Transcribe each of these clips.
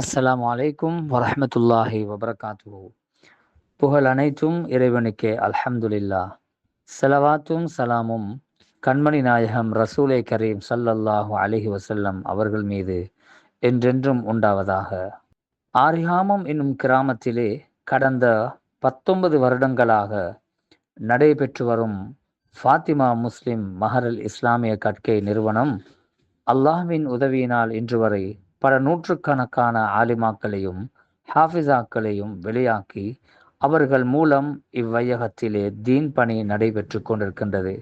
அஸ்ஸலாமு அலைக்கும் வரமத்துல்லாஹி வபரகாத்து புகழ் அனைத்தும் இறைவனுக்கே அல்ஹம்துலில்லா செலவாத்தும் சலாமும். கண்மணி நாயகம் ரசூலே கரீம் சல்லல்லாஹு அலிஹி வசல்லம் அவர்கள் மீது என்றென்றும் உண்டாவதாக. ஆரிஹாமம் என்னும் கிராமத்திலே கடந்த பத்தொன்பது வருடங்களாக நடைபெற்று வரும் ஃபாத்திமா முஸ்லிம் மஹரல் இஸ்லாமிய கற்கை நிறுவனம் அல்லாஹ்வின் உதவியினால் இன்று வரை பல நூற்றுக்கணக்கான ஆலிமாக்களையும் ஹாஃபிஸாக்களையும் வெளியாக்கி அவர்கள் மூலம் இவ்வையகத்திலே தீன் பணி நடைபெற்று கொண்டிருக்கின்றது.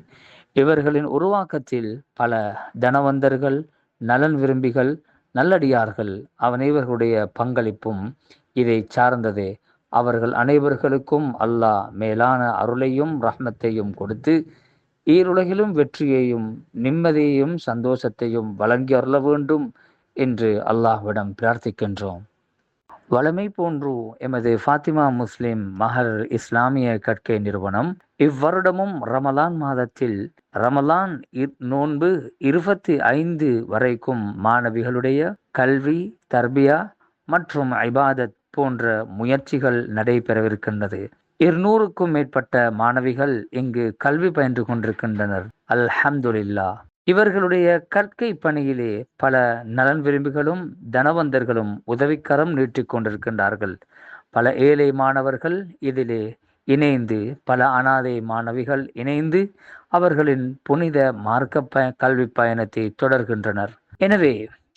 இவர்களின் உருவாக்கத்தில் பல தனவந்தர்கள் நலன் விரும்பிகள் நல்லடியார்கள் அவனைவர்களுடைய பங்களிப்பும் இதை சார்ந்ததே. அவர்கள் அனைவர்களுக்கும் அல்லாஹ் மேலான அருளையும் ரஹ்மத்தையும் கொடுத்து ஈருலகிலும் வெற்றியையும் நிம்மதியையும் சந்தோஷத்தையும் வழங்கி அருள வேண்டும். என்று அல்லாஹ்விடம் பிரார்த்திக்கின்றோம். வளமை போன்று எமது ஃபாத்திமா முஸ்லிம் மஹர் இஸ்லாமிய கற்கை நிறுவனம் இவ்வருடமும் ரமலான் மாதத்தில் ரமலான் நோன்பு இருபத்தி ஐந்து வரைக்கும் மாணவிகளுடைய கல்வி தர்பியா மற்றும் ஐபாதத் போன்ற முயற்சிகள் நடைபெறவிருக்கின்றது. இருநூறுக்கும் மேற்பட்ட மாணவிகள் இங்கு கல்வி பயின்று கொண்டிருக்கின்றனர். அல்ஹம்துலில்லா இவர்களுடைய கற்கை பணியிலே பல நலன் விரும்பிகளும் தனவந்தர்களும் உதவிக்கரம் நீட்டிக்கொண்டிருக்கின்றார்கள் பல ஏழை மாணவர்கள் இதிலே இணைந்து பல அனாதை மாணவிகள் இணைந்து அவர்களின் புனித மார்க்க ப கல்வி பயணத்தை தொடர்கின்றனர். எனவே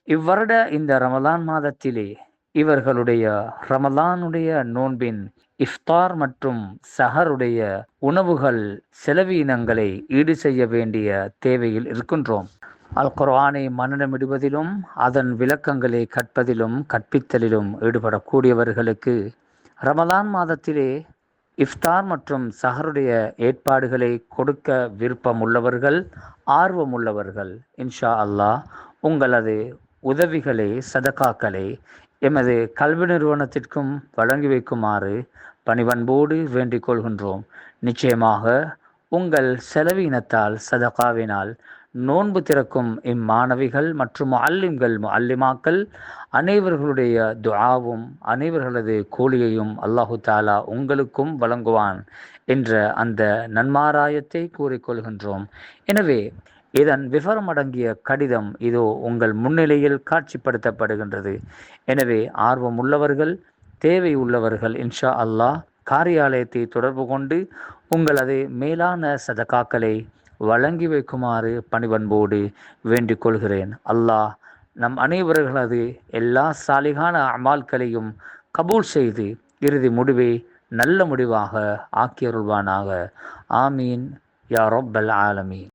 இவ்வருட இந்த ரமலான் மாதத்திலே இவர்களுடைய ரமலானுடைய நோன்பின் இஃப்தார் மற்றும் சஹருடைய உணவுகள் செலவீனங்களை ஈடு செய்ய வேண்டிய தேவையில் இருக்கின்றோம். அல் குர்ஆனை மனநமிடுவதிலும் அதன் விளக்கங்களை கற்பதிலும் கற்பித்தலிலும் ஈடுபடக்கூடியவர்களுக்கு ரமலான் மாதத்திலே இஃப்தார் மற்றும் சஹருடைய ஏற்பாடுகளை கொடுக்க விருப்பம் உள்ளவர்கள் ஆர்வம் உள்ளவர்கள் இன்ஷா அல்லாஹ் உங்களது உதவிகளை சதகாக்களை எமது கல்வி நிறுவனத்திற்கும் வழங்கி வைக்குமாறு பணிவன்போடு வேண்டிக் கொள்கின்றோம். நிச்சயமாக உங்கள் செலவீனத்தால் சதகாவினால் நோன்பு திறக்கும் இம்மாணவிகள் மற்றும் அல்லிம்கள் அல்லிமாக்கள் அனைவர்களுடைய துஆவும் அனைவர்களது கூலியையும் அல்லாஹு தாலா உங்களுக்கும் வழங்குவான் என்ற அந்த நன்மாராயத்தை கூறிக்கொள்கின்றோம் எனவே இதன் விவரம் அடங்கிய கடிதம் இதோ உங்கள் முன்னிலையில் காட்சிப்படுத்தப்படுகின்றது. எனவே ஆர்வம் உள்ளவர்கள் தேவை உள்ளவர்கள் இன்ஷா அல்லாஹ் காரியாலயத்தை தொடர்பு கொண்டு உங்களது மேலான சதகாக்களை வழங்கி வைக்குமாறு பணிவன்போடு வேண்டிக் கொள்கிறேன். அல்லாஹ் நம் அனைவர்களது எல்லா சாலிகான அமால்களையும் கபூல் செய்து இறுதி முடிவை நல்ல முடிவாக ஆக்கியருள்வானாக. ஆமீன். யா ரொப்பல் ஆலமீன்.